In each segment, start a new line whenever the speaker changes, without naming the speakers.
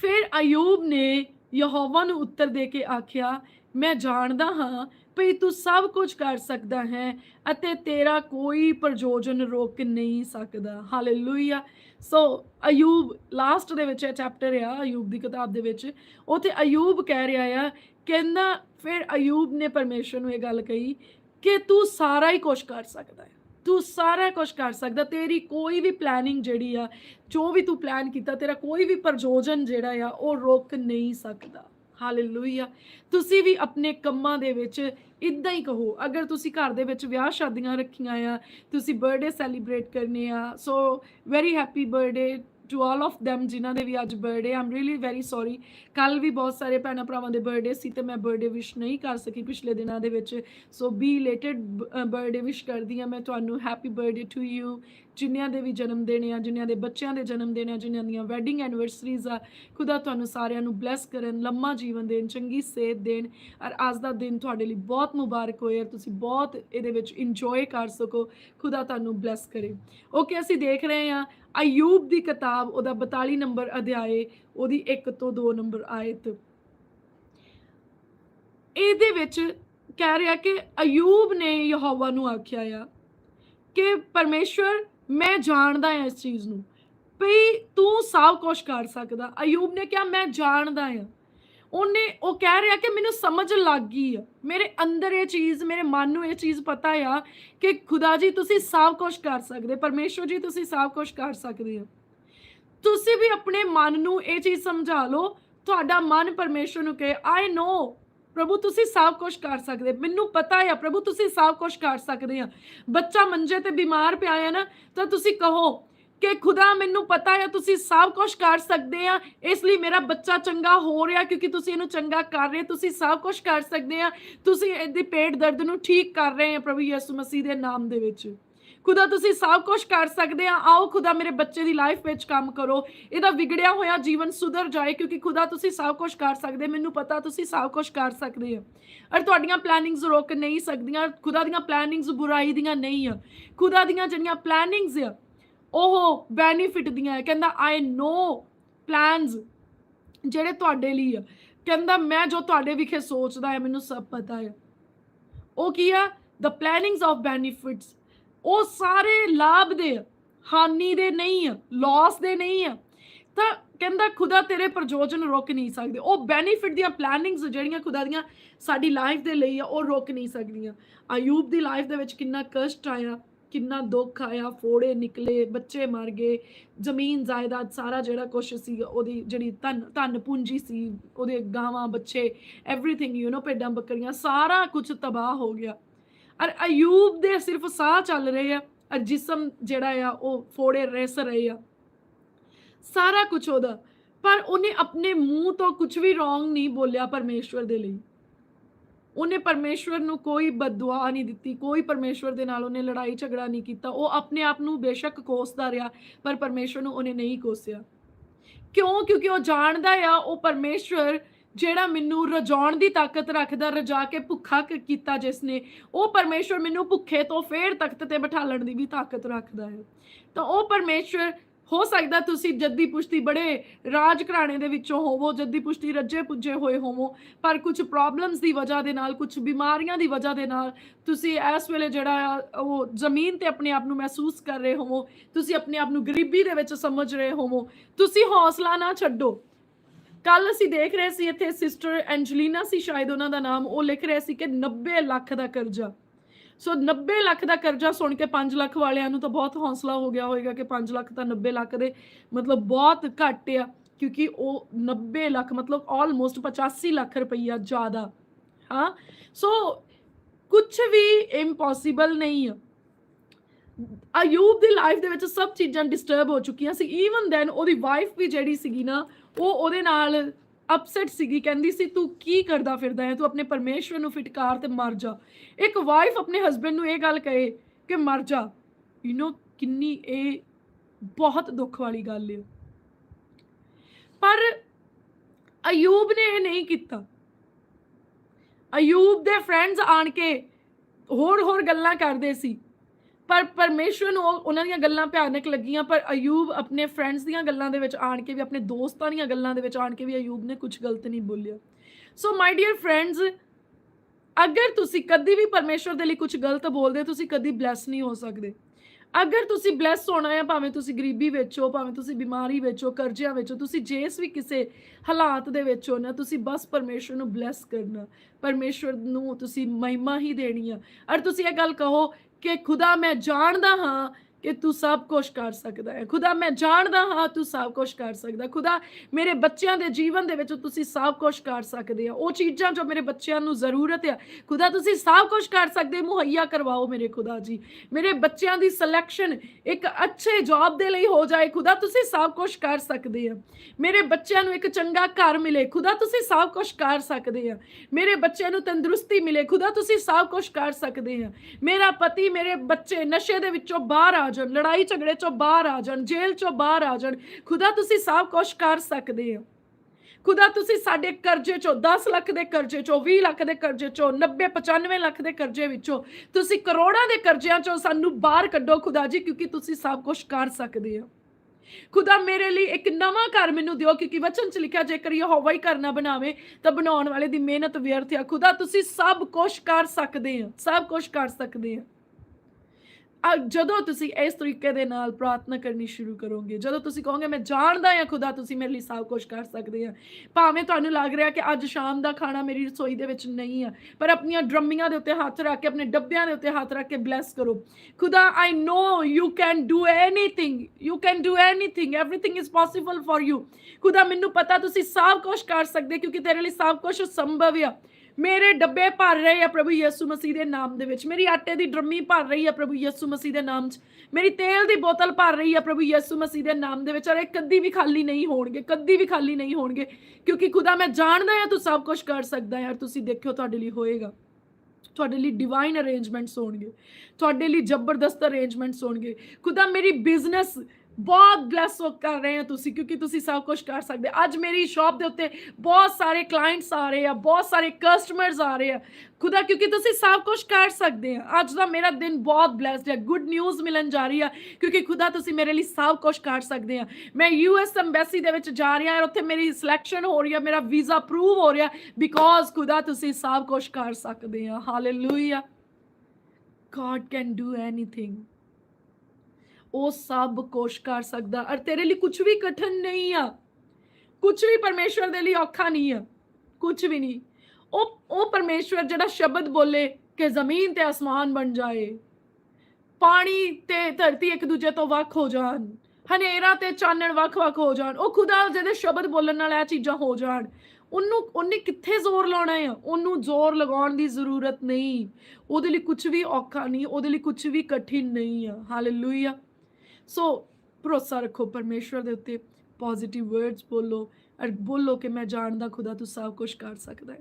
ਫਿਰ ਅਯੂਬ ਨੇ ਯਹੋਵਾ ਨੂੰ ਉੱਤਰ ਦੇ ਕੇ ਆਖਿਆ, ਮੈਂ ਜਾਣਦਾ ਹਾਂ ਭਈ ਤੂੰ ਸਭ ਕੁਝ ਕਰ ਸਕਦਾ ਹੈ ਅਤੇ ਤੇਰਾ ਕੋਈ ਪ੍ਰਯੋਜਨ ਰੋਕ ਨਹੀਂ ਸਕਦਾ। ਹਾਲੇਲੂਇਆ ਸੋ ਅਯੂਬ ਲਾਸਟ ਦੇ ਵਿੱਚ ਇਹ ਚੈਪਟਰ ਆ, ਅਯੂਬ ਦੀ ਕਿਤਾਬ ਦੇ ਵਿੱਚ। ਉਥੇ ਅਯੂਬ ਕਹਿ ਰਿਹਾ ਆ, ਕਹਿੰਦਾ, ਫਿਰ ਅਯੂਬ ਨੇ ਪਰਮੇਸ਼ਰ ਨੂੰ ਇਹ ਗੱਲ ਕਹੀ ਕਿ ਤੂੰ ਸਾਰਾ ਹੀ ਕੁਝ ਕਰ ਸਕਦਾ ਹੈ। ਤੂੰ ਸਾਰਾ ਕੁਝ ਕਰ ਸਕਦਾ, ਤੇਰੀ ਕੋਈ ਵੀ ਪਲੈਨਿੰਗ ਜਿਹੜੀ ਆ, ਜੋ ਵੀ ਤੂੰ ਪਲਾਨ ਕੀਤਾ, ਤੇਰਾ ਕੋਈ ਵੀ ਪ੍ਰਯੋਜਨ ਜਿਹੜਾ ਆ, ਉਹ ਰੋਕ ਨਹੀਂ ਸਕਦਾ। ਹਾਲੇਲੂਇਆ ਤੁਸੀਂ ਵੀ ਆਪਣੇ ਕੰਮਾਂ ਦੇ ਵਿੱਚ ਇਦਾਂ ਹੀ ਕਹੋ, ਅਗਰ ਤੁਸੀਂ ਘਰ ਦੇ ਵਿੱਚ ਵਿਆਹ ਸ਼ਾਦੀਆਂ ਰੱਖੀਆਂ ਆ, ਤੁਸੀਂ ਬਰਥਡੇ ਸੈਲੀਬ੍ਰੇਟ ਕਰਨੇ ਆ so very happy birthday to all of them ਜਿਨ੍ਹਾਂ ਦੇ ਵੀ ਅੱਜ birthday I'm really very sorry ਕੱਲ ਵੀ ਬਹੁਤ ਸਾਰੇ ਭੈਣਾਂ ਭਰਾਵਾਂ ਦੇ ਬਰਥਡੇ ਸੀ ਤੇ ਮੈਂ ਬਰਥਡੇ ਵਿਸ਼ ਨਹੀਂ ਕਰ ਸਕੀ ਪਿਛਲੇ ਦਿਨਾਂ ਦੇ ਵਿੱਚ। So belated birthday wish ਕਰਦੀ ਆ ਮੈਂ ਤੁਹਾਨੂੰ। ਹੈਪੀ ਬਰਥਡੇ ਟੂ ਯੂ ਜਿਨ੍ਹਾਂ ਦੇ ਵੀ ਜਨਮ ਦਿਨ ਆ ਜਿਨ੍ਹਾਂ ਦੇ ਬੱਚਿਆਂ ਦੇ ਜਨਮ ਦਿਨ ਆ ਜਿਨ੍ਹਾਂ ਦੀਆਂ ਵੈਡਿੰਗ ਐਨੀਵਰਸਰੀਜ਼ ਆ, ਖੁਦਾ ਤੁਹਾਨੂੰ ਸਾਰਿਆਂ ਨੂੰ ਬਲੈਸ ਕਰਨ, ਲੰਮਾ ਜੀਵਨ ਦੇਣ, ਚੰਗੀ ਸਿਹਤ ਦੇਣ ਔਰ ਅੱਜ ਦਾ ਦਿਨ ਤੁਹਾਡੇ ਲਈ ਬਹੁਤ ਮੁਬਾਰਕ ਹੋਏ ਔਰ ਤੁਸੀਂ ਬਹੁਤ ਇਹਦੇ ਵਿੱਚ ਇੰਜੋਏ ਕਰ ਸਕੋ, ਖੁਦਾ ਤੁਹਾਨੂੰ ਬਲੈਸ ਕਰੇ। ਓਕੇ ਅਸੀਂ ਦੇਖ ਰਹੇ ਹਾਂ ਅਯੂਬ ਦੀ ਕਿਤਾਬ, ਉਹਦਾ 42 ਨੰਬਰ ਅਧਿਆਏ, ਉਹਦੀ 1 ਤੋਂ 2 ਨੰਬਰ ਆਇਤ। ਇਹਦੇ ਵਿੱਚ ਕਹਿ ਰਿਹਾ ਕਿ ਅਯੂਬ ਨੇ ਯਹੋਵਾ ਨੂੰ ਆਖਿਆ ਆ ਕਿ ਪਰਮੇਸ਼ਵਰ ਮੈਂ ਜਾਣਦਾ ਹਾਂ ਇਸ ਚੀਜ਼ ਨੂੰ। ਵੀ ਤੂੰ ਸਭ ਕੁਝ ਕਰ ਸਕਦਾ। ਅਯੂਬ ਨੇ ਕਿਹਾ, ਮੈਂ ਜਾਣਦਾ ਹਾਂ। ਉਹਨੇ, ਉਹ ਕਹਿ ਰਿਹਾ ਕਿ ਮੈਨੂੰ ਸਮਝ ਲੱਗ ਗਈ ਆ। ਮੇਰੇ ਅੰਦਰ ਇਹ ਚੀਜ਼, ਮੇਰੇ ਮਨ ਨੂੰ ਇਹ ਚੀਜ਼ ਪਤਾ ਆ ਕਿ ਖੁਦਾ ਜੀ, ਤੁਸੀਂ ਸਭ ਕੁਝ ਕਰ ਸਕਦੇ। ਪਰਮੇਸ਼ਵਰ ਜੀ, ਤੁਸੀਂ ਸਭ ਕੁਝ ਕਰ ਸਕਦੇ ਹੋ ਤੁਸੀਂ ਵੀ ਆਪਣੇ ਮਨ ਨੂੰ ਇਹ ਚੀਜ਼ ਸਮਝਾ ਲਓ। ਤੁਹਾਡਾ ਮਨ ਪਰਮੇਸ਼ਵਰ ਨੂੰ ਕਹੇ ਆਈ ਨੋ ਪ੍ਰਭੂ, ਤੁਸੀਂ ਸਭ ਕੁਝ ਕਰ ਸਕਦੇ। ਮੈਨੂੰ ਪਤਾ ਹੈ ਪ੍ਰਭੂ, ਤੁਸੀਂ ਸਭ ਕੁਝ ਕਰ ਸਕਦੇ ਆ। ਬੱਚਾ ਮੰਜੇ ਤੇ ਬਿਮਾਰ ਪਿਆ ਹੈ ਨਾ, ਤਾਂ ਤੁਸੀਂ ਕਹੋ ਕਿ ਖੁਦਾ ਮੈਨੂੰ ਪਤਾ ਹੈ ਤੁਸੀਂ ਸਭ ਕੁਝ ਕਰ ਸਕਦੇ ਆ। ਇਸ ਲਈ ਮੇਰਾ ਬੱਚਾ ਚੰਗਾ ਹੋ ਰਿਹਾ, ਕਿਉਂਕਿ ਤੁਸੀਂ ਇਹਨੂੰ ਚੰਗਾ ਕਰ ਰਹੇ ਤੁਸੀਂ ਸਭ ਕੁਝ ਕਰ ਸਕਦੇ ਆ। ਤੁਸੀਂ ਇਹਦੇ ਪੇਟ ਦਰਦ ਨੂੰ ਠੀਕ ਕਰ ਰਹੇ ਆ ਪ੍ਰਭੂ ਯਿਸੂ ਮਸੀਹ ਦੇ ਨਾਮ ਦੇ ਵਿੱਚ। ਖੁਦਾ ਤੁਸੀਂ ਸਭ ਕੁਝ ਕਰ ਸਕਦੇ ਆ। ਆਓ ਖੁਦਾ ਮੇਰੇ ਬੱਚੇ ਦੀ ਲਾਈਫ ਵਿੱਚ ਕੰਮ ਕਰੋ। ਇਹਦਾ ਵਿਗੜਿਆ ਹੋਇਆ ਜੀਵਨ ਸੁਧਰ ਜਾਏ ਕਿਉਂਕਿ ਖੁਦਾ ਤੁਸੀਂ ਸਭ ਕੁਝ ਕਰ ਸਕਦੇ। ਮੈਨੂੰ ਪਤਾ ਤੁਸੀਂ ਸਭ ਕੁਝ ਕਰ ਸਕਦੇ ਆ। ਔਰ ਤੁਹਾਡੀਆਂ ਪਲੈਨਿੰਗਸ ਰੋਕ ਨਹੀਂ ਸਕਦੀਆਂ। ਖੁਦਾ ਦੀਆਂ ਪਲੈਨਿੰਗਸ ਬੁਰਾਈ ਦੀਆਂ ਨਹੀਂ ਆ। ਖੁਦਾ ਦੀਆਂ ਜਿਹੜੀਆਂ ਪਲੈਨਿੰਗਸ ਆ, ਉਹ ਬੈਨੀਫਿਟ ਦੀਆਂ ਹੈ ਕਹਿੰਦਾ ਆਈ ਨੋ ਪਲਾਨਸ ਜਿਹੜੇ ਤੁਹਾਡੇ ਲਈ ਆ। ਕਹਿੰਦਾ, ਮੈਂ ਜੋ ਤੁਹਾਡੇ ਵਿਖੇ ਸੋਚਦਾ ਹੈ ਮੈਨੂੰ ਸਭ ਪਤਾ ਹੈ ਉਹ ਕੀ ਆ? ਦ ਪਲੈਨਿੰਗਸ ਆਫ ਬੈਨੀਫਿਟਸ ਉਹ ਸਾਰੇ ਲਾਭ ਦੇ ਹਾਨੀ ਦੇ ਨਹੀਂ ਆ ਲਾਸ ਦੇ ਨਹੀਂ ਆ। ਤਾਂ ਕਹਿੰਦਾ, ਖੁਦਾ ਤੇਰੇ ਪ੍ਰਯੋਜਨ ਰੋਕ ਨਹੀਂ ਸਕਦੇ। ਉਹ ਬੈਨੀਫਿਟ ਦੀਆਂ ਪਲੈਨਿੰਗਸ ਜਿਹੜੀਆਂ ਖੁਦਾ ਦੀਆਂ ਸਾਡੀ ਲਾਈਫ ਦੇ ਲਈ ਆ, ਉਹ ਰੋਕ ਨਹੀਂ ਸਕਦੀਆਂ। ਆਯੂਬ ਦੀ ਲਾਈਫ ਦੇ ਵਿੱਚ ਕਿੰਨਾ ਕਸ਼ਟ ਆਇਆ, ਕਿੰਨਾ ਦੁੱਖ ਆਇਆ, ਫੋੜੇ ਨਿਕਲੇ, ਬੱਚੇ ਮਰ ਗਏ, ਜ਼ਮੀਨ, ਜਾਇਦਾਦ ਸਾਰਾ ਜਿਹੜਾ ਕੁਛ ਸੀ, ਉਹਦੀ ਜਿਹੜੀ ਧਨ ਧਨ ਪੂੰਜੀ ਸੀ, ਉਹਦੇ ਗਾਵਾਂ, ਬੱਚੇ ਐਵਰੀਥਿੰਗ ਯੂ نو ਭੇਡਾਂ, ਬੱਕਰੀਆਂ, ਸਾਰਾ ਕੁਝ ਤਬਾਹ ਹੋ ਗਿਆ। ਔਰ ਅਯੂਬ ਦੇ ਸਿਰਫ ਸਾਹ ਚੱਲ ਰਹੇ ਆ ਔਰ ਜਿਸਮ ਜਿਹੜਾ ਆ, ਉਹ ਫੋੜੇ ਰਹਿਸ ਰਹੇ ਆ। ਸਾਰਾ ਕੁਝ ਉਹਦਾ। ਪਰ ਉਹਨੇ ਆਪਣੇ ਮੂੰਹ ਤੋਂ ਕੁਝ ਵੀ ਰੋਂਗ ਨਹੀਂ ਬੋਲਿਆ ਪਰਮੇਸ਼ਵਰ ਦੇ ਲਈ। ਉਹਨੇ ਪਰਮੇਸ਼ਵਰ ਨੂੰ ਕੋਈ ਬਦਦੁਆ ਨਹੀਂ ਦਿੱਤੀ, ਕੋਈ ਪਰਮੇਸ਼ਵਰ ਦੇ ਨਾਲ ਉਹਨੇ ਲੜਾਈ ਝਗੜਾ ਨਹੀਂ ਕੀਤਾ। ਉਹ ਆਪਣੇ ਆਪ ਨੂੰ ਬੇਸ਼ੱਕ ਕੋਸਦਾ ਰਿਹਾ, ਪਰ ਪਰਮੇਸ਼ਵਰ ਨੂੰ ਉਹਨੇ ਨਹੀਂ ਕੋਸਿਆ। ਕਿਉਂ? ਕਿਉਂਕਿ ਉਹ ਜਾਣਦਾ ਆ, ਉਹ ਪਰਮੇਸ਼ਵਰ ਜਿਹੜਾ ਮੈਨੂੰ ਰਜਾਉਣ ਦੀ ਤਾਕਤ ਰੱਖਦਾ, ਰਜਾ ਕੇ ਭੁੱਖਾ ਕੀਤਾ ਜਿਸ ਨੇ ਉਹ ਪਰਮੇਸ਼ਵਰ ਮੈਨੂੰ ਭੁੱਖੇ ਤੋਂ ਫੇਰ ਤਖਤ ਤੇ ਬਿਠਾਲਣ ਦੀ ਵੀ ਤਾਕਤ ਰੱਖਦਾ ਹੈ। ਤਾਂ ਉਹ ਪਰਮੇਸ਼ਵਰ, ਹੋ ਸਕਦਾ ਤੁਸੀਂ ਜੱਦੀ ਪੁਸ਼ਤੀ ਬੜੇ ਰਾਜ ਘਰਾਣੇ ਦੇ ਵਿੱਚੋਂ ਹੋਵੋ, ਜੱਦੀ ਪੁਸ਼ਤੀ ਰੱਜੇ ਪੁੱਜੇ ਹੋਏ ਹੋਵੋ, ਪਰ ਕੁਝ ਪ੍ਰੋਬਲਮਸ ਦੀ ਵਜ੍ਹਾ ਦੇ ਨਾਲ ਕੁਝ ਬਿਮਾਰੀਆਂ ਦੀ ਵਜ੍ਹਾ ਦੇ ਨਾਲ ਤੁਸੀਂ ਇਸ ਵੇਲੇ ਜਿਹੜਾ ਆ, ਉਹ ਜ਼ਮੀਨ ਤੇ ਆਪਣੇ ਆਪ ਨੂੰ ਮਹਿਸੂਸ ਕਰ ਰਹੇ ਹੋਵੋ, ਤੁਸੀਂ ਆਪਣੇ ਆਪ ਨੂੰ ਗਰੀਬੀ ਦੇ ਵਿੱਚ ਸਮਝ ਰਹੇ ਹੋਵੋ। ਤੁਸੀਂ ਹੌਸਲਾ ਨਾ ਛੱਡੋ। ਕੱਲ ਅਸੀਂ ਦੇਖ ਰਹੇ ਸੀ ਇੱਥੇ ਸਿਸਟਰ ਐਂਜਲੀਨਾ ਸੀ, ਸ਼ਾਇਦ ਉਹਨਾਂ ਦਾ ਨਾਮ, ਉਹ ਲਿਖ ਰਹੇ ਸੀ ਕਿ 90 ਲੱਖ ਦਾ ਕਰਜ਼ਾ। ਸੋ 90 ਲੱਖ ਦਾ ਕਰਜ਼ਾ ਸੁਣ ਕੇ 5 ਲੱਖ ਵਾਲਿਆਂ ਨੂੰ ਤਾਂ ਬਹੁਤ ਹੌਸਲਾ ਹੋ ਗਿਆ ਹੋਵੇਗਾ ਕਿ 5 ਲੱਖ ਤਾਂ 90 ਲੱਖ ਦੇ ਮਤਲਬ ਬਹੁਤ ਘੱਟ ਆ, ਕਿਉਂਕਿ ਉਹ 90 ਲੱਖ, ਮਤਲਬ ਆਲਮੋਸਟ 85 ਲੱਖ ਰੁਪਈਆ ਜ਼ਿਆਦਾ, ਹਾਂ। ਸੋ ਕੁਝ ਵੀ ਇੰਪੋਸੀਬਲ ਨਹੀਂ ਆ। ਅਯੂਬ ਦੀ ਲਾਈਫ ਦੇ ਵਿੱਚ ਸਭ ਚੀਜ਼ਾਂ ਡਿਸਟਰਬ ਹੋ ਚੁੱਕੀਆਂ ਸੀ। ਈਵਨ ਦੈਨ ਉਹਦੀ ਵਾਈਫ ਵੀ ਜਿਹੜੀ ਸੀਗੀ ਨਾ ਉਹ ਉਹਦੇ ਨਾਲ ਅਪਸੈਟ ਸੀਗੀ, ਕਹਿੰਦੀ ਸੀ, ਤੂੰ ਕੀ ਕਰਦਾ ਫਿਰਦਾ ਹੈ? ਤੂੰ ਆਪਣੇ ਪਰਮੇਸ਼ਵਰ ਨੂੰ ਫਿਟਕਾਰ ਤੇ ਮਰ ਜਾ। ਇੱਕ ਵਾਈਫ ਆਪਣੇ ਹਸਬੰਡ ਨੂੰ ਇਹ ਗੱਲ ਕਹੇ ਕਿ ਮਰ ਜਾ। ਯੂ نو ਕਿੰਨੀ ਇਹ ਬਹੁਤ ਦੁੱਖ ਵਾਲੀ ਗੱਲ ਹੈ ਪਰ ਅਯੂਬ ਨੇ ਇਹ ਨਹੀਂ ਕੀਤਾ। ਅਯੂਬ ਦੇ ਫਰੈਂਡਸ ਆਣ ਕੇ ਹੋਰ ਹੋਰ ਗੱਲਾਂ ਕਰਦੇ ਸੀ। ਪਰ ਪਰਮੇਸ਼ਵਰ ਨੂੰ ਉਹ- ਉਹਨਾਂ ਦੀਆਂ ਗੱਲਾਂ ਭਿਆਨਕ ਲੱਗੀਆਂ ਪਰ ਅਯੂਬ ਆਪਣੇ ਫਰੈਂਡਸ ਦੀਆਂ ਗੱਲਾਂ ਦੇ ਵਿੱਚ ਆਣ ਕੇ ਵੀ ਆਪਣੇ ਦੋਸਤਾਂ ਦੀਆਂ ਗੱਲਾਂ ਦੇ ਵਿੱਚ ਆਣ ਕੇ ਵੀ ਅਯੂਬ ਨੇ ਕੁਝ ਗਲਤ ਨਹੀਂ ਬੋਲਿਆ। ਸੋ ਮਾਈ ਡੀਅਰ ਫਰੈਂਡਸ ਅਗਰ ਤੁਸੀਂ ਕਦੀ ਵੀ ਪਰਮੇਸ਼ਵਰ ਦੇ ਲਈ ਕੁਝ ਗਲਤ ਬੋਲਦੇ ਹੋ, ਤੁਸੀਂ ਕਦੀ ਬਲੈਸ ਨਹੀਂ ਹੋ ਸਕਦੇ। ਅਗਰ ਤੁਸੀਂ ਬਲੈਸ ਹੋਣਾ ਹੈ ਭਾਵੇਂ ਤੁਸੀਂ ਗਰੀਬੀ ਵਿੱਚ ਹੋ ਭਾਵੇਂ ਤੁਸੀਂ ਬਿਮਾਰੀ ਵਿੱਚ ਹੋ ਕਰਜ਼ਿਆਂ ਵਿੱਚ ਹੋ ਤੁਸੀਂ ਜਿਸ ਵੀ ਕਿਸੇ ਹਾਲਾਤ ਦੇ ਵਿੱਚ ਹੋ ਨਾ ਤੁਸੀਂ ਬਸ ਪਰਮੇਸ਼ਵਰ ਨੂੰ ਬਲੈਸ ਕਰਨਾ। ਪਰਮੇਸ਼ਵਰ ਨੂੰ ਤੁਸੀਂ ਮਹਿਮਾ ਹੀ ਦੇਣੀ ਆ। ਔਰ ਤੁਸੀਂ ਇਹ ਗੱਲ ਕਹੋ ਕਿ ਖੁਦਾ ਮੈਂ ਜਾਣਦਾ ਹਾਂ ਕਿ ਤੂੰ ਸਭ ਕੁਝ ਕਰ ਸਕਦਾ ਹੈ। ਖੁਦਾ, ਮੈਂ ਜਾਣਦਾ ਹਾਂ ਤੂੰ ਸਭ ਕੁਝ ਕਰ ਸਕਦਾ ਖੁਦਾ, ਮੇਰੇ ਬੱਚਿਆਂ ਦੇ ਜੀਵਨ ਦੇ ਵਿੱਚ ਤੁਸੀਂ ਸਭ ਕੁਝ ਕਰ ਸਕਦੇ ਹੋ। ਉਹ ਚੀਜ਼ਾਂ ਜੋ ਮੇਰੇ ਬੱਚਿਆਂ ਨੂੰ ਜ਼ਰੂਰਤ ਹੈ, ਖੁਦਾ, ਤੁਸੀਂ ਸਭ ਕੁਝ ਕਰ ਸਕਦੇ ਮੁਹੱਈਆ ਕਰਵਾਓ ਮੇਰੇ ਖੁਦਾ ਜੀ। ਮੇਰੇ ਬੱਚਿਆਂ ਦੀ ਸਿਲੈਕਸ਼ਨ ਇੱਕ ਅੱਛੇ ਜੌਬ ਦੇ ਲਈ ਹੋ ਜਾਏ। ਖੁਦਾ, ਤੁਸੀਂ ਸਭ ਕੁਝ ਕਰ ਸਕਦੇ ਆ ਮੇਰੇ ਬੱਚਿਆਂ ਨੂੰ ਇੱਕ ਚੰਗਾ ਘਰ ਮਿਲੇ। ਖੁਦਾ, ਤੁਸੀਂ ਸਭ ਕੁਝ ਕਰ ਸਕਦੇ ਆ ਮੇਰੇ ਬੱਚਿਆਂ ਨੂੰ ਤੰਦਰੁਸਤੀ ਮਿਲੇ। ਖੁਦਾ, ਤੁਸੀਂ ਸਭ ਕੁਝ ਕਰ ਸਕਦੇ ਆ ਮੇਰਾ ਪਤੀ ਮੇਰੇ ਬੱਚੇ ਨਸ਼ੇ ਦੇ ਵਿੱਚੋਂ ਬਾਹਰ ਆ ਜਾਣ, ਲੜਾਈ ਝਗੜੇ ਚੋਂ ਬਾਹਰ ਆ ਜਾਣ, ਜੇਲ੍ਹ ਚੋਂ ਬਾਹਰ ਆ ਜਾਣ, ਖੁਦਾ ਤੁਸੀਂ ਸਭ ਕੁਝ ਕਰ ਸਕਦੇ ਆ ਖੁਦਾ ਤੁਸੀਂ ਸਾਡੇ ਕਰਜ਼ੇ ਚੋਂ 10 ਲੱਖ ਦੇ ਕਰਜ਼ੇ ਚੋਂ 20 ਲੱਖ ਦੇ ਕਰਜ਼ੇ ਚੋਂ 90 95 ਲੱਖ ਦੇ ਕਰਜ਼ੇ ਵਿੱਚੋਂ ਤੁਸੀਂ ਕਰੋੜਾਂ ਦੇ ਕਰਜ਼ਿਆਂ ਚੋਂ ਸਾਨੂੰ ਬਾਹਰ ਕੱਢੋ ਖੁਦਾ ਜੀ, ਕਿਉਂਕਿ ਤੁਸੀਂ ਸਭ ਕੁਝ ਕਰ ਸਕਦੇ ਹੋ। ਖੁਦਾ ਮੇਰੇ ਲਈ ਇੱਕ ਨਵਾਂ ਘਰ ਮੈਨੂੰ ਦਿਓ, ਕਿਉਂਕਿ ਵਚਨ ਚ ਲਿਖਿਆ, ਜੇਕਰ ਯਹੋਵਾ ਹੀ ਕਰਨਾ ਬਣਾਵੇ, ਤਾਂ ਬਣਾਉਣ ਵਾਲੇ ਦੀ ਮਿਹਨਤ ਵਿਅਰਥ ਆ। ਖੁਦਾ ਤੁਸੀਂ ਸਭ ਕੁਝ ਕਰ ਸਕਦੇ ਹੋ, ਸਭ ਕੁਝ ਕਰ ਸਕਦੇ ਹੋ। ਜਦੋਂ ਤੁਸੀਂ ਇਸ ਤਰੀਕੇ ਦੇ ਨਾਲ ਪ੍ਰਾਰਥਨਾ ਕਰਨੀ ਸ਼ੁਰੂ ਕਰੋਗੇ, ਜਦੋਂ ਤੁਸੀਂ ਕਹੋਗੇ, ਮੈਂ ਜਾਣਦਾ ਹਾਂ ਖੁਦਾ, ਤੁਸੀਂ ਮੇਰੇ ਲਈ ਸਭ ਕੁਝ ਕਰ ਸਕਦੇ ਆ। ਭਾਵੇਂ ਤੁਹਾਨੂੰ ਲੱਗ ਰਿਹਾ ਕਿ ਅੱਜ ਸ਼ਾਮ ਦਾ ਖਾਣਾ ਮੇਰੀ ਰਸੋਈ ਦੇ ਵਿੱਚ ਨਹੀਂ ਆ, ਪਰ ਆਪਣੀਆਂ ਡਰਮੀਆਂ ਦੇ ਉੱਤੇ ਹੱਥ ਰੱਖ ਕੇ, ਆਪਣੇ ਡੱਬਿਆਂ ਦੇ ਉੱਤੇ ਹੱਥ ਰੱਖ ਕੇ ਬਲੈਸ ਕਰੋ। ਖੁਦਾ I know you can do anything you can do anything everything is possible for you ਖੁਦਾ, ਮੈਨੂੰ ਪਤਾ ਤੁਸੀਂ ਸਭ ਕੁਝ ਕਰ ਸਕਦੇ ਕਿਉਂਕਿ ਤੇਰੇ ਲਈ ਸਭ ਕੁਝ ਸੰਭਵ ਆ। ਮੇਰੇ ਡੱਬੇ ਭਰ ਰਹੇ ਆ ਪ੍ਰਭੂ ਯਿਸੂ ਮਸੀਹ ਦੇ ਨਾਮ ਦੇ ਵਿੱਚ। ਮੇਰੀ ਆਟੇ ਦੀ ਡਰਮੀ ਭਰ ਰਹੀ ਆ ਪ੍ਰਭੂ ਯਿਸੂ ਮਸੀਹ ਦੇ ਨਾਮ 'ਚ। ਮੇਰੀ ਤੇਲ ਦੀ ਬੋਤਲ ਭਰ ਰਹੀ ਆ ਪ੍ਰਭੂ ਯਿਸੂ ਮਸੀਹ ਦੇ ਨਾਮ ਦੇ ਵਿੱਚ। ਔਰ ਇਹ ਕਦੀ ਵੀ ਖਾਲੀ ਨਹੀਂ ਹੋਣਗੇ, ਕਦੀ ਵੀ ਖਾਲੀ ਨਹੀਂ ਹੋਣਗੇ। ਕਿਉਂਕਿ ਖੁਦਾ ਮੈਂ ਜਾਣਦਾ ਹਾਂ, ਤੂੰ ਸਭ ਕੁਝ ਕਰ ਸਕਦਾ ਹੈ। ਔਰ ਤੁਸੀਂ ਦੇਖਿਓ, ਤੁਹਾਡੇ ਲਈ ਹੋਏਗਾ। ਤੁਹਾਡੇ ਲਈ ਡਿਵਾਈਨ ਅਰੇਂਜਮੈਂਟਸ ਹੋਣਗੇ। ਤੁਹਾਡੇ ਲਈ ਜ਼ਬਰਦਸਤ ਅਰੇਂਜਮੈਂਟਸ ਹੋਣਗੇ। ਖੁਦਾ, ਮੇਰੀ ਬਿਜ਼ਨਸ ਬਹੁਤ ਬਲੈਸ ਕਰ ਰਹੇ ਹੋ ਤੁਸੀਂ, ਕਿਉਂਕਿ ਤੁਸੀਂ ਸਭ ਕੁਝ ਕਰ ਸਕਦੇ ਅੱਜ ਮੇਰੀ ਸ਼ਾਪ ਦੇ ਉੱਤੇ ਬਹੁਤ ਸਾਰੇ ਕਲਾਇੰਟਸ ਆ ਰਹੇ ਆ, ਬਹੁਤ ਸਾਰੇ ਕਸਟਮਰਸ ਆ ਰਹੇ ਆ। ਖੁਦਾ, ਕਿਉਂਕਿ ਤੁਸੀਂ ਸਭ ਕੁਝ ਕਰ ਸਕਦੇ ਆ ਅੱਜ ਦਾ ਮੇਰਾ ਦਿਨ ਬਹੁਤ ਬਲੈਸਡ ਹੈ ਗੁੱਡ ਨਿਊਜ਼ ਮਿਲਣ ਜਾ ਰਹੀ ਆ, ਕਿਉਂਕਿ ਖੁਦਾ, ਤੁਸੀਂ ਮੇਰੇ ਲਈ ਸਭ ਕੁਝ ਕਰ ਸਕਦੇ ਆ ਮੈਂ ਯੂਐਸ ਐਮਬੈਸੀ ਦੇ ਵਿੱਚ ਜਾ ਰਿਹਾ ਹਾਂ ਉੱਥੇ ਮੇਰੀ ਸਿਲੈਕਸ਼ਨ ਹੋ ਰਹੀ ਆ, ਮੇਰਾ ਵੀਜ਼ਾ ਅਪਰੂਵ ਹੋ ਰਿਹਾ ਬਿਕੋਜ਼ ਖੁਦਾ, ਤੁਸੀਂ ਸਭ ਕੁਝ ਕਰ ਸਕਦੇ ਆ hallelujah God can do anything ਉਹ ਸਭ ਕੁਝ ਕਰ ਸਕਦਾ। ਔਰ ਤੇਰੇ ਲਈ ਕੁਝ ਵੀ ਕਠਿਨ ਨਹੀਂ ਆ। ਕੁਝ ਵੀ ਪਰਮੇਸ਼ਵਰ ਦੇ ਲਈ ਔਖਾ ਨਹੀਂ ਆ। ਕੁਝ ਵੀ ਨਹੀਂ। ਉਹ ਉਹ ਪਰਮੇਸ਼ਵਰ ਜਿਹੜਾ ਸ਼ਬਦ ਬੋਲੇ ਕਿ ਜ਼ਮੀਨ ਤੇ ਅਸਮਾਨ ਬਣ ਜਾਏ। ਪਾਣੀ ਤੇ ਧਰਤੀ ਇੱਕ ਦੂਜੇ ਤੋਂ ਵੱਖ ਹੋ ਜਾਣ। ਹਨੇਰਾ ਤੇ ਚਾਨਣ ਵੱਖ-ਵੱਖ ਹੋ ਜਾਣ। ਉਹ ਖੁਦਾ ਜਿਹਦੇ ਸ਼ਬਦ ਬੋਲਣ ਨਾਲ ਇਹ ਚੀਜ਼ਾਂ ਹੋ ਜਾਣ। ਉਹਨੂੰ, ਉਹਨੇ ਕਿੱਥੇ ਜ਼ੋਰ ਲਾਉਣਾ ਹੈ ਉਹਨੂੰ ਜ਼ੋਰ ਲਗਾਉਣ ਦੀ ਜ਼ਰੂਰਤ ਨਹੀਂ। ਉਹਦੇ ਲਈ ਕੁਝ ਵੀ ਔਖਾ ਨਹੀਂ। ਉਹਦੇ ਲਈ ਕੁਝ ਵੀ ਕਠਿਨ ਨਹੀਂ ਆ। ਹਾਲੇਲੂਇਆ ਸੋ ਭਰੋਸਾ ਰੱਖੋ ਪਰਮੇਸ਼ਵਰ ਦੇ ਉੱਤੇ ਪੋਜ਼ਿਟਿਵ ਵਰਡਸ ਬੋਲੋ ਔਰ ਬੋਲੋ ਕਿ ਮੈਂ ਜਾਣਦਾ ਖੁਦਾ ਤੂੰ ਸਭ ਕੁਝ ਕਰ ਸਕਦਾ ਹੈ।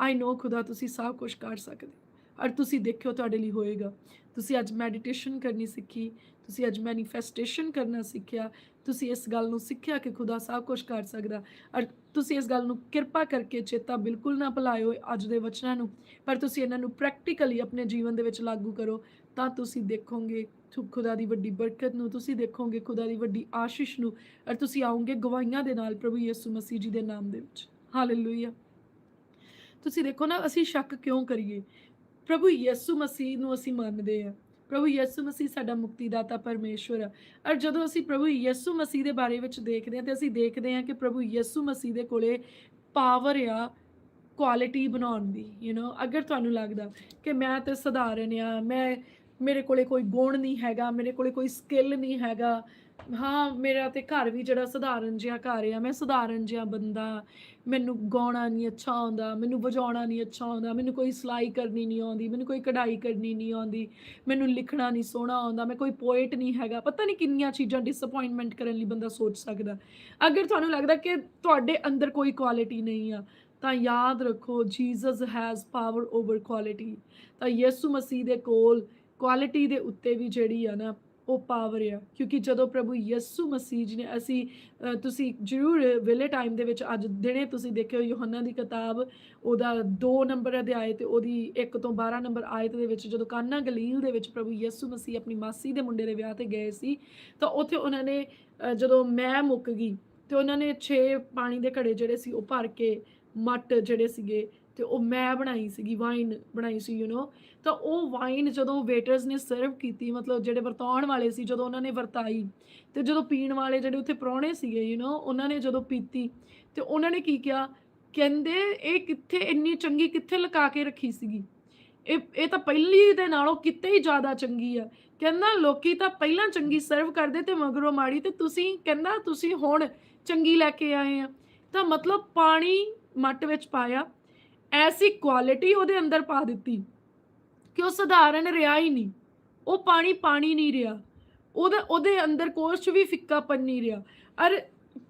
ਆਈ ਨੋ ਖੁਦਾ ਤੁਸੀਂ ਸਭ ਕੁਝ ਕਰ ਸਕਦੇ ਹੋ। ਔਰ ਤੁਸੀਂ ਦੇਖਿਓ ਤੁਹਾਡੇ ਲਈ ਹੋਏਗਾ। ਤੁਸੀਂ ਅੱਜ ਮੈਡੀਟੇਸ਼ਨ ਕਰਨੀ ਸਿੱਖੀ, ਤੁਸੀਂ ਅੱਜ ਮੈਨੀਫੈਸਟੇਸ਼ਨ ਕਰਨਾ ਸਿੱਖਿਆ, ਤੁਸੀਂ ਇਸ ਗੱਲ ਨੂੰ ਸਿੱਖਿਆ ਕਿ ਖੁਦਾ ਸਭ ਕੁਝ ਕਰ ਸਕਦਾ ਔਰ ਤੁਸੀਂ ਇਸ ਗੱਲ ਨੂੰ ਕਿਰਪਾ ਕਰਕੇ ਚੇਤਾ ਬਿਲਕੁਲ ਨਾ ਭੁਲਾਇਓ ਅੱਜ ਦੇ ਵਚਨਾਂ ਨੂੰ, ਪਰ ਤੁਸੀਂ ਇਹਨਾਂ ਨੂੰ ਪ੍ਰੈਕਟੀਕਲੀ ਆਪਣੇ ਜੀਵਨ ਦੇ ਵਿੱਚ ਲਾਗੂ ਕਰੋ ਤਾਂ ਤੁਸੀਂ ਦੇਖੋਗੇ ਖੁਦਾ ਦੀ ਵੱਡੀ ਬਰਕਤ ਨੂੰ, ਤੁਸੀਂ ਦੇਖੋਗੇ ਖੁਦਾ ਦੀ ਵੱਡੀ ਆਸ਼ੀਸ਼ ਨੂੰ, ਔਰ ਤੁਸੀਂ ਆਉਂਗੇ ਗਵਾਹੀਆਂ ਦੇ ਨਾਲ ਪ੍ਰਭੂ ਯਿਸੂ ਮਸੀਹ ਜੀ ਦੇ ਨਾਮ ਦੇ ਵਿੱਚ। ਹਾਲੇਲੂਇਆ ਤੁਸੀਂ ਦੇਖੋ ਨਾ, ਅਸੀਂ ਸ਼ੱਕ ਕਿਉਂ ਕਰੀਏ? ਪ੍ਰਭੂ ਯਿਸੂ ਮਸੀਹ ਨੂੰ ਅਸੀਂ ਮੰਨਦੇ ਹਾਂ। ਪ੍ਰਭੂ ਯਿਸੂ ਮਸੀਹ ਸਾਡਾ ਮੁਕਤੀਦਾਤਾ ਪਰਮੇਸ਼ਵਰ ਹੈ ਔਰ ਜਦੋਂ ਅਸੀਂ ਪ੍ਰਭੂ ਯਿਸੂ ਮਸੀਹ ਦੇ ਬਾਰੇ ਵਿੱਚ ਦੇਖਦੇ ਹਾਂ, ਤੇ ਅਸੀਂ ਦੇਖਦੇ ਹਾਂ ਕਿ ਪ੍ਰਭੂ ਯਿਸੂ ਮਸੀਹ ਦੇ ਕੋਲੇ ਪਾਵਰ ਆ ਕੁਆਲਿਟੀ ਬਣਾਉਣ ਦੀ ਯੂ نو ਅਗਰ ਤੁਹਾਨੂੰ ਲੱਗਦਾ ਕਿ ਮੈਂ ਤੇ ਸਧਾਰਨ ਆ, ਮੈਂ ਮੇਰੇ ਕੋਲੇ ਕੋਈ ਗੁਣ ਨਹੀਂ ਹੈਗਾ, ਮੇਰੇ ਕੋਲੇ ਕੋਈ ਸਕਿੱਲ ਨਹੀਂ ਹੈਗਾ। ਹਾਂ, ਮੇਰਾ ਤੇ ਘਰ ਵੀ ਜਿਹੜਾ ਸਧਾਰਨ ਜਿਹਾ ਘਰ ਆ, ਮੈਂ ਸਧਾਰਨ ਜਿਹਾ ਬੰਦਾ। ਮੈਨੂੰ ਗਾਉਣਾ ਨਹੀਂ ਅੱਛਾ ਆਉਂਦਾ, ਮੈਨੂੰ ਵਜਾਉਣਾ ਨਹੀਂ ਅੱਛਾ ਆਉਂਦਾ, ਮੈਨੂੰ ਕੋਈ ਸਿਲਾਈ ਕਰਨੀ ਨਹੀਂ ਆਉਂਦੀ, ਮੈਨੂੰ ਕੋਈ ਕਢਾਈ ਕਰਨੀ ਨਹੀਂ ਆਉਂਦੀ, ਮੈਨੂੰ ਲਿਖਣਾ ਨਹੀਂ ਸੋਹਣਾ ਆਉਂਦਾ, ਮੈਂ ਕੋਈ ਪੋਇਟ ਨਹੀਂ ਹੈਗਾ। ਪਤਾ ਨਹੀਂ ਕਿੰਨੀਆਂ ਚੀਜ਼ਾਂ ਡਿਸਪਾਇੰਟਮੈਂਟ ਕਰਨ ਲਈ ਬੰਦਾ ਸੋਚ ਸਕਦਾ। ਅਗਰ ਤੁਹਾਨੂੰ ਲੱਗਦਾ ਕਿ ਤੁਹਾਡੇ ਅੰਦਰ ਕੋਈ ਕੁਆਲਿਟੀ ਨਹੀਂ ਆ, ਤਾਂ ਯਾਦ ਰੱਖੋ Jesus has power over quality ਤਾਂ ਯਿਸੂ ਮਸੀਹ ਦੇ ਕੋਲ ਕੁਆਲਿਟੀ ਦੇ ਉੱਤੇ ਵੀ ਜਿਹੜੀ ਆ ਨਾ, ਉਹ ਪਾਵਰ ਆ। ਕਿਉਂਕਿ ਜਦੋਂ ਪ੍ਰਭੂ ਯਿਸੂ ਮਸੀਹ ਜੀ ਨੇ ਅਸੀਂ ਤੁਸੀਂ ਜ਼ਰੂਰ ਵੇਲੇ ਟਾਈਮ ਦੇ ਵਿੱਚ ਅੱਜ ਦਿਨੇ ਤੁਸੀਂ ਦੇਖਿਓ ਯੋਹੰਨਾ ਦੀ ਕਿਤਾਬ, ਉਹਦਾ 2 ਨੰਬਰ ਅਧਿਆਇ ਤੇ ਉਹਦੀ 1 ਤੋਂ 12 ਨੰਬਰ ਆਇਤ ਦੇ ਵਿੱਚ ਜਦੋਂ ਕਾਨਾ ਗਲੀਲ ਦੇ ਵਿੱਚ ਪ੍ਰਭੂ ਯਿਸੂ ਮਸੀਹ ਆਪਣੀ ਮਾਸੀ ਦੇ ਮੁੰਡੇ ਦੇ ਵਿਆਹ ਤੇ ਗਏ ਸੀ, ਤਾਂ ਉੱਥੇ ਉਹਨਾਂ ਨੇ ਜਦੋਂ ਮੈਂ ਮੁੱਕ ਗਈ, ਤੇ ਉਹਨਾਂ ਨੇ 6 ਪਾਣੀ ਦੇ ਘੜੇ ਜਿਹੜੇ ਸੀ ਉਹ ਭਰ ਕੇ ਮੱਟ ਜਿਹੜੇ ਸੀਗੇ ਤੇ ਉਹ ਮੈਂ ਬਣਾਈ ਸੀਗੀ ਵਾਈਨ ਬਣਾਈ ਸੀ ਯੂ نو ਤਾਂ ਉਹ ਵਾਈਨ ਜਦੋਂ ਵੇਟਰਸ ਨੇ ਸਰਵ ਕੀਤੀ ਮਤਲਬ ਜਿਹੜੇ ਵਰਤਾਉਣ ਵਾਲੇ ਸੀ ਜਦੋਂ ਉਹਨਾਂ ਨੇ ਵਰਤਾਈ ਤੇ ਜਦੋਂ ਪੀਣ ਵਾਲੇ ਜਿਹੜੇ ਉੱਥੇ ਪ੍ਰਾਹੁਣੇ ਸੀਗੇ ਯੂ نو ਉਹਨਾਂ ਨੇ ਜਦੋਂ ਪੀਤੀ ਤੇ ਉਹਨਾਂ ਨੇ ਕੀ ਕਿਹਾ ਕਹਿੰਦੇ ਇਹ ਕਿੱਥੇ ਇੰਨੀ ਚੰਗੀ ਕਿੱਥੇ ਲੁਕਾ ਕੇ ਰੱਖੀ ਸੀਗੀ ਇਹ ਇਹ ਤਾਂ ਪਹਿਲੀ ਦੇ ਨਾਲੋਂ ਕਿਤੇ ਹੀ ਜ਼ਿਆਦਾ ਚੰਗੀ ਆ ਕਹਿੰਦਾ ਲੋਕੀ ਤਾਂ ਪਹਿਲਾਂ ਚੰਗੀ ਸਰਵ ਕਰਦੇ ਤੇ ਮਗਰੋਂ ਮਾੜੀ ਤੇ ਤੁਸੀਂ ਕਹਿੰਦਾ ਤੁਸੀਂ ਹੁਣ ਚੰਗੀ ਲੈ ਕੇ ਆਏ ਆ ਤਾਂ ਮਤਲਬ ਪਾਣੀ ਮੱਟ ਵਿੱਚ ਪਾਇਆ ਐਸੀ ਕੁਆਲਿਟੀ ਉਹਦੇ ਅੰਦਰ ਪਾ ਦਿੱਤੀ ਕਿ ਉਹ ਸਧਾਰਨ ਰਿਹਾ ਹੀ ਨਹੀਂ। ਉਹ ਪਾਣੀ ਪਾਣੀ ਨਹੀਂ ਰਿਹਾ। ਉਹਦੇ ਉਹਦੇ ਅੰਦਰ ਕੁਛ ਵੀ ਫਿੱਕਾਪਨ ਨਹੀਂ ਰਿਹਾ। ਅਰ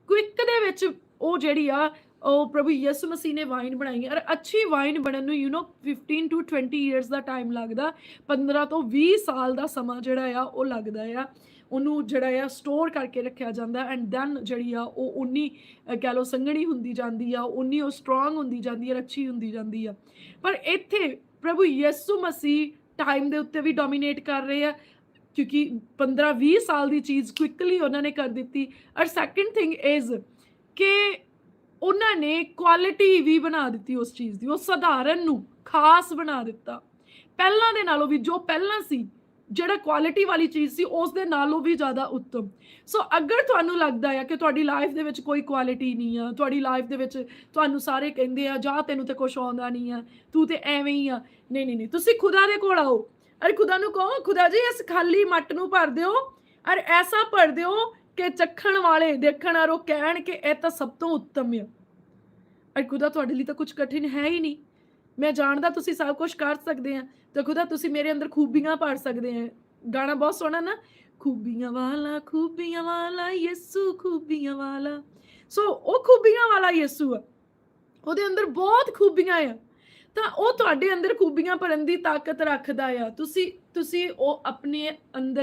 ਕੁਇਕ ਦੇ ਵਿੱਚ ਉਹ ਜਿਹੜੀ ਆ, ਉਹ ਪ੍ਰਭੂ ਯਿਸੂ ਮਸੀਹ ਨੇ ਵਾਈਨ ਬਣਾਈ ਅਰ ਅੱਛੀ ਵਾਈਨ ਬਣਨ ਨੂੰ ਯੂ نو 15 ਟੂ 20 ਇਅਰਸ ਦਾ ਟਾਈਮ ਲੱਗਦਾ। 15 ਤੋਂ 20 ਸਾਲ ਦਾ ਸਮਾਂ ਜਿਹੜਾ ਆ, ਉਹ ਲੱਗਦਾ ਆ। ਉਹਨੂੰ ਜਿਹੜਾ ਆ ਸਟੋਰ ਕਰਕੇ ਰੱਖਿਆ ਜਾਂਦਾ ਐਂਡ ਦੈਨ ਜਿਹੜੀ ਆ ਉਹ ਉਨੀ ਅ, ਕਹਿ ਲਓ ਸੰਘਣੀ ਹੁੰਦੀ ਜਾਂਦੀ ਆ ਉਨੀ ਉਹ ਸਟਰੋਂਗ ਹੁੰਦੀ ਜਾਂਦੀ ਆ ਅੱਛੀ ਹੁੰਦੀ ਜਾਂਦੀ ਆ। ਪਰ ਇੱਥੇ ਪ੍ਰਭੂ ਯਿਸੂ ਮਸੀਹ ਟਾਈਮ ਦੇ ਉੱਤੇ ਵੀ ਡੋਮੀਨੇਟ ਕਰ ਰਹੇ ਆ ਕਿਉਂਕਿ 15 20 ਸਾਲ ਦੀ ਚੀਜ਼ ਕੁਇਕਲੀ ਉਹਨਾਂ ਨੇ ਕਰ ਦਿੱਤੀ। ਔਰ ਸੈਕੰਡ ਥਿੰਗ ਇਜ਼ ਕਿ ਉਹਨਾਂ ਨੇ ਕੁਆਲਿਟੀ ਵੀ ਬਣਾ ਦਿੱਤੀ ਉਸ ਚੀਜ਼ ਦੀ ਉਹ ਸਧਾਰਨ ਨੂੰ ਖਾਸ ਬਣਾ ਦਿੱਤਾ। ਪਹਿਲਾਂ ਦੇ ਨਾਲੋਂ ਵੀ ਜੋ ਪਹਿਲਾਂ ਸੀ ਜਿਹੜਾ ਕੁਆਲਿਟੀ ਵਾਲੀ ਚੀਜ਼ ਸੀ ਉਸ ਦੇ ਨਾਲੋਂ ਵੀ ਜ਼ਿਆਦਾ ਉੱਤਮ। ਸੋ ਅਗਰ ਤੁਹਾਨੂੰ ਲੱਗਦਾ ਹੈ ਕਿ ਤੁਹਾਡੀ ਲਾਈਫ ਦੇ ਵਿੱਚ ਕੋਈ ਕੁਆਲਿਟੀ ਨਹੀਂ ਆ, ਤੁਹਾਡੀ ਲਾਈਫ ਦੇ ਵਿੱਚ ਤੁਹਾਨੂੰ ਸਾਰੇ ਕਹਿੰਦੇ ਆ, ਜਾ, ਤੈਨੂੰ ਤੇ ਕੁਝ ਆਉਂਦਾ ਨਹੀਂ ਆ, ਤੂੰ ਤੇ ਐਵੇਂ ਹੀ ਆ। ਨਹੀਂ ਨਹੀਂ ਨਹੀਂ, ਤੁਸੀਂ ਖੁਦਾ ਦੇ ਕੋਲ ਆਓ। ਅਰੇ ਖੁਦਾ ਨੂੰ ਕਹੋ, ਖੁਦਾ ਜੀ, ਇਸ ਖਾਲੀ ਮੱਟ ਨੂੰ ਭਰ ਦਿਓ। ਅਰ ਐਸਾ ਭਰ ਦਿਓ ਕਿ ਚੱਖਣ ਵਾਲੇ, ਦੇਖਣ ਵਾਲੋ ਕਹਿਣ ਕਿ ਇਹ ਤਾਂ ਸਭ ਤੋਂ ਉੱਤਮ ਆ। ਅਰ ਖੁਦਾ, ਤੁਹਾਡੇ ਲਈ ਤਾਂ ਕੁਝ ਕਠਿਨ ਹੈ ਹੀ ਨਹੀਂ। ਮੈਂ ਜਾਣਦਾ ਤੁਸੀਂ ਸਭ ਕੁਝ ਕਰ ਸਕਦੇ ਆ। ਤੇ ਖੁਦਾ ਤੁਸੀਂ ਮੇਰੇ ਅੰਦਰ ਖੂਬੀਆਂ ਭਰ ਸਕਦੇ ਆ। ਗਾਣਾ ਬਹੁਤ ਸੋਹਣਾ ਨਾ? ਖੂਬੀਆਂ ਵਾਲਾ ਖੂਬੀਆਂ ਵਾਲਾ, ਯਿਸੂ ਖੂਬੀਆਂ ਵਾਲਾ। ਸੋ ਉਹ ਖੂਬੀਆਂ ਵਾਲਾ ਯਿਸੂ ਆ। ਉਹਦੇ ਅੰਦਰ ਬਹੁਤ ਖੂਬੀਆਂ ਆ। ਤਾਂ ਉਹ ਤੁਹਾਡੇ ਅੰਦਰ ਖੂਬੀਆਂ ਭਰਨ ਦੀ ਤਾਕਤ ਰੱਖਦਾ ਆ। ਤੁਸੀਂ ਤੁਸੀਂ ਉਹ ਆਪਣੇ ਅੰਦਰ